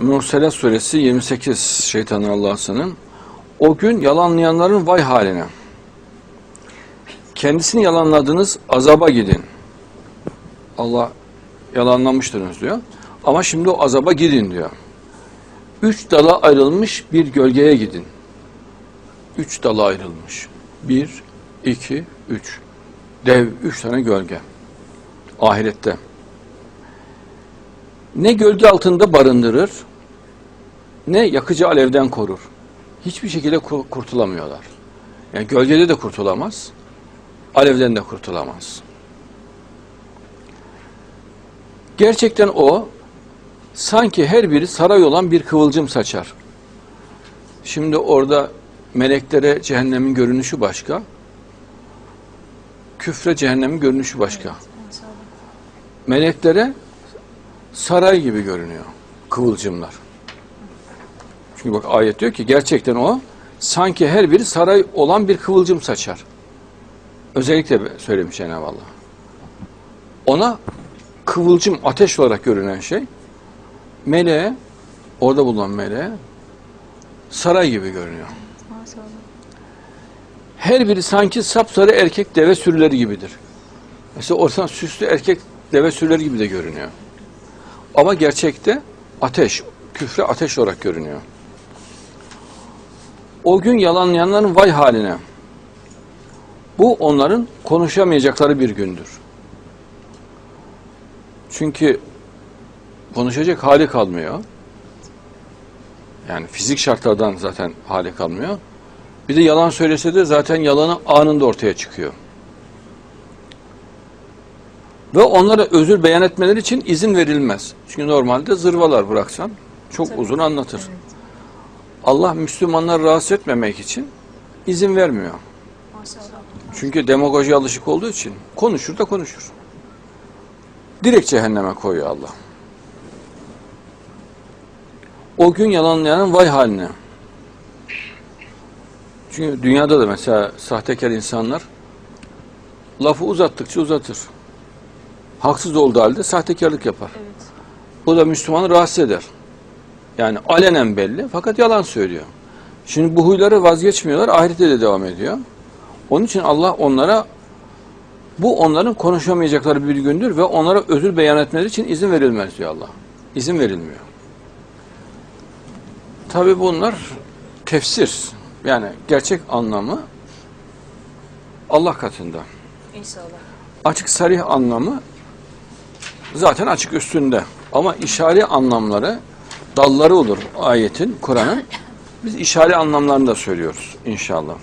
Murselet suresi 28 şeytanın Allah'sının o gün yalanlayanların vay haline. Kendisini yalanladınız azaba gidin. Allah yalanlamıştınız diyor. Ama şimdi o azaba gidin diyor. Üç dala ayrılmış bir gölgeye gidin. Üç dala ayrılmış. Bir, iki, üç. Dev üç tane gölge. Ahirette. Ne gölge altında barındırır, ne yakıcı alevden korur. Hiçbir şekilde ku- kurtulamıyorlar. Yani gölgede de kurtulamaz, alevden de kurtulamaz. Gerçekten o, sanki her biri saray olan bir kıvılcım saçar. Şimdi orada meleklere cehennemin görünüşü başka, küfre cehennemin görünüşü başka. Meleklere saray gibi görünüyor kıvılcımlar. Çünkü bak ayet diyor ki gerçekten o sanki her biri saray olan bir kıvılcım saçar. Özellikle söylemiş Cenab-ı Allah. Ona kıvılcım ateş olarak görünen şey meleğe orada bulunan meleğe saray gibi görünüyor. Maşallah. Her biri sanki sapsarı erkek deve sürüleri gibidir. Mesela oradan süslü erkek deve sürüleri gibi de görünüyor. Ama gerçekte ateş, küfre ateş olarak görünüyor. O gün yalanlayanların vay haline. Bu onların konuşamayacakları bir gündür. Çünkü konuşacak hali kalmıyor. Yani fizik şartlardan zaten hali kalmıyor. Bir de yalan söylese de zaten yalanı anında ortaya çıkıyor. Ve onlara özür beyan etmeleri için izin verilmez. Çünkü normalde zırvalar bıraksan çok Tabii. uzun anlatır. Evet. Allah Müslümanları rahatsız etmemek için izin vermiyor. Maşallah. Çünkü demagoji alışık olduğu için konuşur da konuşur. Direkt cehenneme koyuyor Allah. O gün yalanlayanın vay haline. Çünkü dünyada da mesela sahtekar insanlar lafı uzattıkça uzatır. Haksız olduğu halde sahtekarlık yapar. Evet. Bu da Müslümanı rahatsız eder. Yani alenen belli fakat yalan söylüyor. Şimdi bu huyları vazgeçmiyorlar, ahirette de devam ediyor. Onun için Allah onlara bu onların konuşamayacakları bir gündür ve onlara özür beyan etmeleri için izin verilmez diyor Allah. İzin verilmiyor. Tabi bunlar tefsir. Yani gerçek anlamı Allah katında. İnşallah. Açık sarih anlamı zaten açık üstünde. Ama işari anlamları dalları olur ayetin, Kur'an'ın. Biz işari anlamlarını da söylüyoruz inşallah.